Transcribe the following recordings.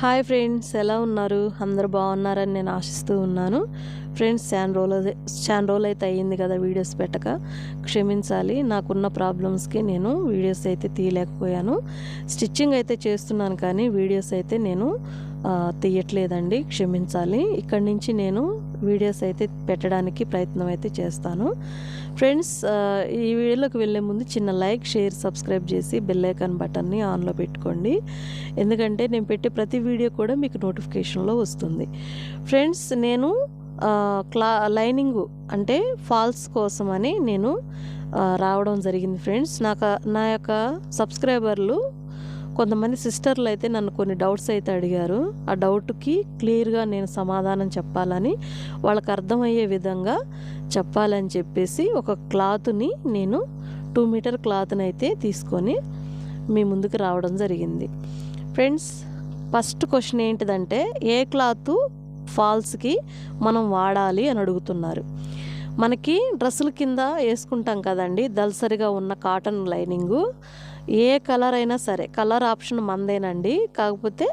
Hi friends ఎలా ఉన్నారు? అందరు బాగున్నారని నేను ఆశిస్తూ ఉన్నాను. ఫ్రెండ్స్ చాలా రోల్ చాలా రోల్ అయితే అయ్యింది కదా వీడియోస్ పెట్టక. క్షమించాలి నాకున్న ప్రాబ్లమ్స్కి నేను వీడియోస్ అయితే తీయలేకపోయాను. స్టిచ్చింగ్ అయితే చేస్తున్నాను కానీ వీడియోస్ అయితే నేను తీయట్లేదండి క్షమించాలి. ఇక్కడి నుంచి నేను వీడియోస్ అయితే పెట్టడానికి ప్రయత్నం అయితే చేస్తాను. ఫ్రెండ్స్ ఈ వీడియోలోకి వెళ్ళే ముందు చిన్న లైక్ షేర్ సబ్స్క్రైబ్ చేసి బెల్ ఐకాన్ బటన్ని ఆన్లో పెట్టుకోండి. ఎందుకంటే నేను పెట్టే ప్రతి వీడియో కూడా మీకు నోటిఫికేషన్లో వస్తుంది. ఫ్రెండ్స్ నేను క్లా లైనింగ్ అంటే ఫాల్స్ కోసమని నేను రావడం జరిగింది. ఫ్రెండ్స్ నాకు నా యొక్క సబ్స్క్రైబర్లు కొంతమంది సిస్టర్లు అయితే నన్ను కొన్ని డౌట్స్ అయితే అడిగారు. ఆ డౌట్కి క్లియర్గా నేను సమాధానం చెప్పాలని వాళ్ళకి అర్థమయ్యే విధంగా చెప్పాలని చెప్పేసి ఒక క్లాత్ని నేను టూ మీటర్ క్లాత్ని అయితే తీసుకొని మీ ముందుకు రావడం జరిగింది. ఫ్రెండ్స్ ఫస్ట్ క్వశ్చన్ ఏంటిదంటే ఏ క్లాత్ ఫాల్స్కి మనం వాడాలి అని అడుగుతున్నారు. మనకి డ్రెస్సుల కింద వేసుకుంటాం కదండి దల్సరిగా ఉన్న కాటన్ లైనింగు ఏ కలర్ అయినా సరే కలర్ ఆప్షన్ మందేనండి. కాకపోతే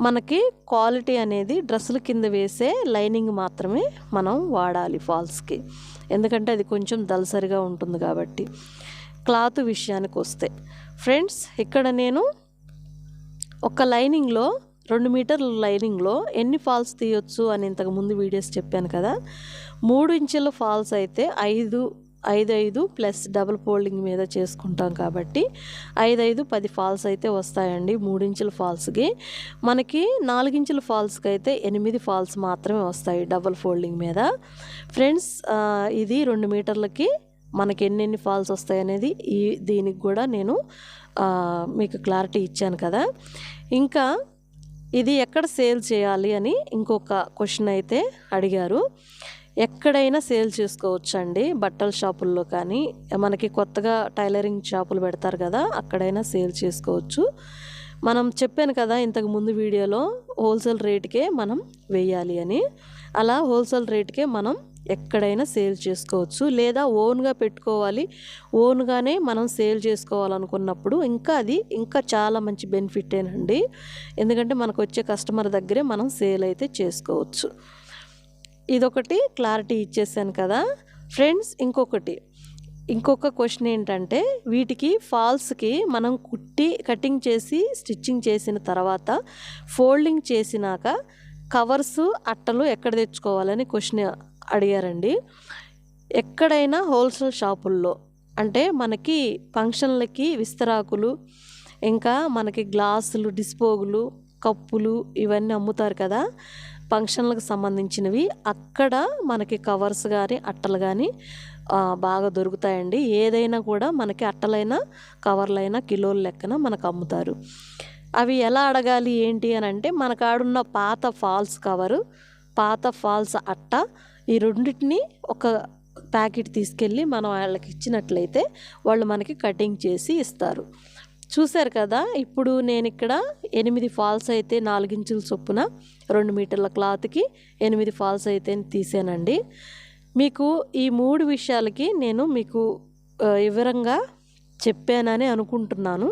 మనకి క్వాలిటీ అనేది డ్రెస్సుల కింద వేసే లైనింగ్ మాత్రమే మనం వాడాలి ఫాల్స్కి. ఎందుకంటే అది కొంచెం దలసరిగా ఉంటుంది కాబట్టి. క్లాత్ విషయానికి వస్తే. ఫ్రెండ్స్ ఇక్కడ నేను ఒక లైనింగ్లో రెండు మీటర్ల లైనింగ్లో ఎన్ని ఫాల్స్ తీయొచ్చు అని ఇంతకు ముందు వీడియోస్ చెప్పాను కదా. మూడు ఇంచుల ఫాల్స్ అయితే ఐదు ఐదు ఐదు ప్లస్ డబుల్ ఫోల్డింగ్ మీద చేసుకుంటాం కాబట్టి ఐదు ఐదు పది ఫాల్స్ అయితే వస్తాయండి. మూడించుల ఫాల్స్కి. మనకి నాలుగించుల ఫాల్స్కి అయితే ఎనిమిది ఫాల్స్ మాత్రమే వస్తాయి డబుల్ ఫోల్డింగ్ మీద. ఫ్రెండ్స్ ఇది రెండు మీటర్లకి మనకి ఎన్నెన్ని ఫాల్స్ వస్తాయి అనేది ఈ దీనికి కూడా నేను మీకు క్లారిటీ ఇచ్చాను కదా. ఇంకా ఇది ఎక్కడ సేల్ చేయాలి అని ఇంకొక క్వశ్చన్ అయితే అడిగారు. ఎక్కడైనా సేల్ చేసుకోవచ్చండి బట్టల షాపుల్లో కానీ. మనకి కొత్తగా టైలరింగ్ షాపులు పెడతారు కదా అక్కడైనా సేల్ చేసుకోవచ్చు. మనం చెప్పాను కదా ఇంతకు ముందు వీడియోలో హోల్సేల్ రేటుకే మనం వేయాలి అని. అలా హోల్సేల్ రేటుకే మనం ఎక్కడైనా సేల్ చేసుకోవచ్చు. లేదా ఓన్గా పెట్టుకోవాలి. ఓన్గానే మనం సేల్ చేసుకోవాలనుకున్నప్పుడు ఇంకా అది ఇంకా చాలా మంచి బెనిఫిటేనండి. ఎందుకంటే మనకు వచ్చే కస్టమర్ దగ్గరే మనం సేల్ అయితే చేసుకోవచ్చు. ఇదొకటి క్లారిటీ ఇచ్చేసాను కదా. ఫ్రెండ్స్ ఇంకొకటి. ఇంకొక క్వశ్చన్ ఏంటంటే వీటికి ఫాల్స్కి మనం కుట్టి కటింగ్ చేసి స్టిచ్చింగ్ చేసిన తర్వాత ఫోల్డింగ్ చేసినాక కవర్స్ అట్టలు ఎక్కడ తెచ్చుకోవాలని క్వశ్చన్ అడిగారండి. ఎక్కడైనా హోల్సేల్ షాపుల్లో అంటే మనకి ఫంక్షన్లకి విస్తరాకులు ఇంకా మనకి గ్లాసులు డిస్పోగులు కప్పులు ఇవన్నీ అమ్ముతారు కదా. ఫంక్షన్లకు సంబంధించినవి అక్కడ మనకి కవర్స్ కానీ అట్టలు కానీ బాగా దొరుకుతాయండి. ఏదైనా కూడా మనకి అట్టలైనా కవర్లైనా కిలోల లెక్కన మనకు అమ్ముతారు. అవి ఎలా అడగాలి ఏంటి అని అంటే మన కాడున్న పాత ఫాల్స్ కవరు పాత ఫాల్స్ అట్ట ఈ రెండింటిని ఒక ప్యాకెట్ తీసుకెళ్ళి మనం వాళ్ళకి ఇచ్చినట్లయితే వాళ్ళు మనకి కటింగ్ చేసి ఇస్తారు. చూశారు కదా ఇప్పుడు నేను ఇక్కడ ఎనిమిది ఫాల్స్ అయితే నాలుగించుల చొప్పున రెండు మీటర్ల క్లాత్కి ఎనిమిది ఫాల్స్ అయితే తీసానండి. మీకు ఈ మూడు విషయాలకి నేను మీకు వివరంగా చెప్పానని అనుకుంటున్నాను.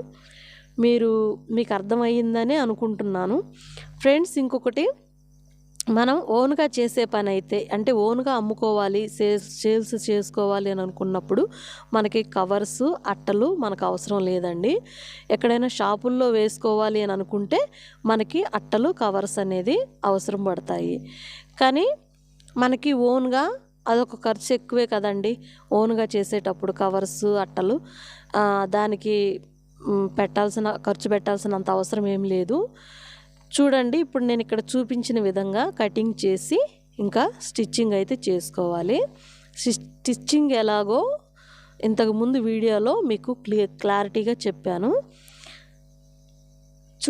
మీరు మీకు అర్థమయ్యిందని అనుకుంటున్నాను. ఫ్రెండ్స్ ఇంకొకటి మనం ఓన్గా చేసే పని అయితే అంటే ఓన్గా అమ్ముకోవాలి సేల్స్ సేల్స్ చేసుకోవాలి అని అనుకున్నప్పుడు మనకి కవర్స్ అట్టలు మనకు అవసరం లేదండి. ఎక్కడైనా షాపుల్లో వేసుకోవాలి అని అనుకుంటే మనకి అట్టలు కవర్స్ అనేది అవసరం పడతాయి. కానీ మనకి ఓన్గా అదొక ఖర్చు ఎక్కువే కదండి. ఓన్గా చేసేటప్పుడు కవర్స్ అట్టలు దానికి పెట్టాల్సిన ఖర్చు పెట్టాల్సినంత అవసరం ఏం లేదు. చూడండి ఇప్పుడు నేను ఇక్కడ చూపించిన విధంగా కటింగ్ చేసి ఇంకా స్టిచ్చింగ్ అయితే చేసుకోవాలి. స్టిచ్చింగ్ ఎలాగో ఇంతకుముందు వీడియోలో మీకు క్లియర్ క్లారిటీగా చెప్పాను.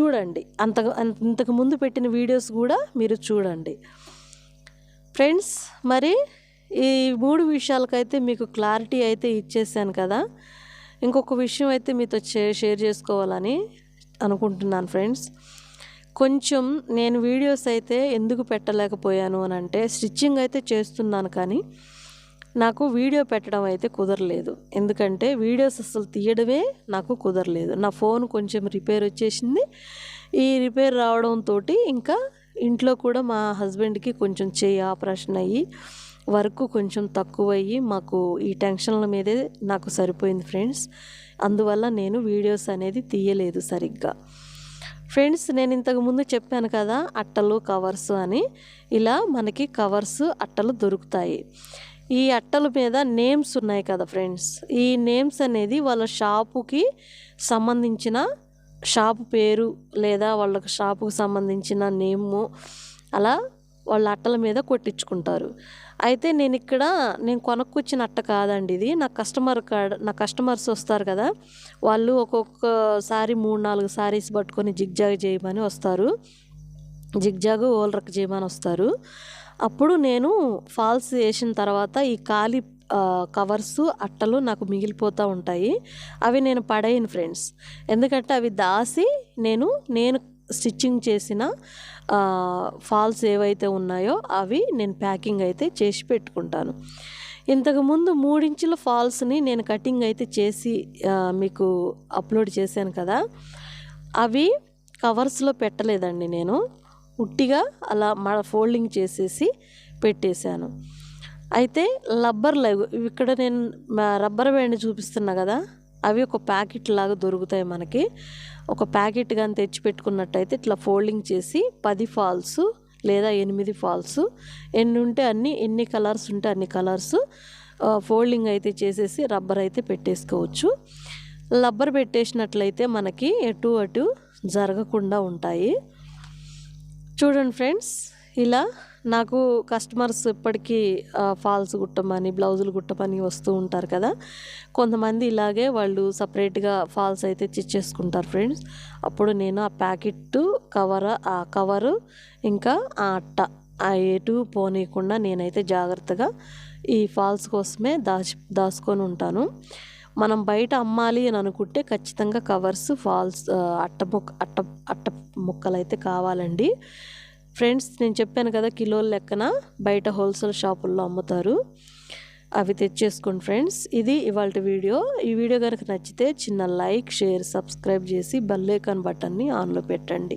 చూడండి అంత అంత- ఇంతకు ముందు పెట్టిన వీడియోస్ కూడా మీరు చూడండి. ఫ్రెండ్స్ మరి ఈ మూడు విషయాలకైతే మీకు క్లారిటీ అయితే ఇచ్చేసాను కదా. ఇంకొక విషయం అయితే మీతో షేర్ చేసుకోవాలని అనుకుంటున్నాను ఫ్రెండ్స్. కొంచెం నేను వీడియోస్ అయితే ఎందుకు పెట్టలేకపోయాను అని అంటే స్టిచ్చింగ్ అయితే చేస్తున్నాను కానీ నాకు వీడియో పెట్టడం అయితే కుదరలేదు. ఎందుకంటే వీడియోస్ అసలు తీయడమే నాకు కుదరలేదు. నా ఫోన్ కొంచెం రిపేర్ వచ్చేసింది. ఈ రిపేర్ రావడంతో ఇంకా ఇంట్లో కూడా మా హస్బెండ్కి కొంచెం చేయి ఆపరేషన్ అయ్యి వర్క్ కొంచెం తక్కువ అయ్యి మాకు ఈ టెన్షన్ల మీదే నాకు సరిపోయింది ఫ్రెండ్స్. అందువల్ల నేను వీడియోస్ అనేది తీయలేదు సరిగ్గా. ఫ్రెండ్స్ నేను ఇంతకు ముందు చెప్పాను కదా అట్టలు కవర్స్ అని. ఇలా మనకి కవర్స్ అట్టలు దొరుకుతాయి. ఈ అట్టల మీద నేమ్స్ ఉన్నాయి కదా ఫ్రెండ్స్ ఈ నేమ్స్ అనేది వాళ్ళ షాపుకి సంబంధించిన షాపు పేరు లేదా వాళ్ళ షాపుకు సంబంధించిన నేము అలా వాళ్ళ అట్టల మీద కొట్టించుకుంటారు. అయితే నేను ఇక్కడ నేను కొనుక్కొచ్చిన అట్ట కాదండి ఇది. నా కస్టమర్ కాడ నా కస్టమర్స్ వస్తారు కదా వాళ్ళు ఒక్కొక్కసారి మూడు నాలుగు సారీస్ పట్టుకొని జిగ్జాగ్ చేయమని వస్తారు. జిగ్జాగ్ ఓల్రక్ చేయమని వస్తారు. అప్పుడు నేను ఫాల్స్ వేసిన తర్వాత ఈ ఖాళీ కవర్స్ అట్టలు నాకు మిగిలిపోతూ ఉంటాయి. అవి నేను పడేయను ఫ్రెండ్స్. ఎందుకంటే అవి దాసి నేను నేను స్టిచ్చింగ్ చేసిన ఫాల్స్ ఏవైతే ఉన్నాయో అవి నేను ప్యాకింగ్ అయితే చేసి పెట్టుకుంటాను. ఇంతకుముందు మూడించుల ఫాల్స్ని నేను కటింగ్ అయితే చేసి మీకు అప్లోడ్ చేశాను కదా. అవి కవర్స్లో పెట్టలేదండి నేను. ఉట్టిగా అలా మ ఫోల్డింగ్ చేసేసి పెట్టేశాను. అయితే రబ్బర్ లైవ్ ఇక్కడ నేను మా రబ్బర్ బ్యాండ్ చూపిస్తున్నా కదా. అవి ఒక ప్యాకెట్ లాగా దొరుకుతాయి మనకి. ఒక ప్యాకెట్ కానీ తెచ్చి పెట్టుకున్నట్టయితే ఇట్లా ఫోల్డింగ్ చేసి పది ఫాల్స్ లేదా ఎనిమిది ఫాల్స్ ఎన్ని ఉంటే అన్ని ఎన్ని కలర్స్ ఉంటే అన్ని కలర్స్ ఫోల్డింగ్ అయితే చేసేసి రబ్బర్ అయితే పెట్టేసుకోవచ్చు. రబ్బర్ పెట్టేసినట్లయితే మనకి ఎటు అటు జరగకుండా ఉంటాయి. చూడండి ఫ్రెండ్స్ ఇలా నాకు కస్టమర్స్ ఇప్పటికీ ఫాల్స్ కుట్టమని బ్లౌజులు కుట్టమని వస్తూ ఉంటారు కదా. కొంతమంది ఇలాగే వాళ్ళు సపరేట్గా ఫాల్స్ అయితే చిచ్చేసుకుంటారు ఫ్రెండ్స్ అప్పుడు నేను ఆ ప్యాకెట్ కవర్ ఆ కవరు ఇంకా ఆ అట్ట ఆ ఎటు పోనీయకుండా నేనైతే జాగ్రత్తగా ఈ ఫాల్స్ కోసమే దాచి దాచుకొని ఉంటాను. మనం బయట అమ్మాలి అని అనుకుంటే ఖచ్చితంగా కవర్స్ ఫాల్స్ అట్ట ముక్క అట్ట అట్ట ముక్కలు అయితే కావాలండి. ఫ్రెండ్స్ నేను చెప్పాను కదా కిలోల లెక్కన బయట హోల్సేల్ షాపుల్లో అమ్ముతారు. అవి తెచ్చేసుకోండి ఫ్రెండ్స్. ఇది ఇవాళ వీడియో. ఈ వీడియో కనుక నచ్చితే చిన్న లైక్ షేర్ సబ్స్క్రైబ్ చేసి బెల్ ఐకాన్ బటన్ని ఆన్లో పెట్టండి.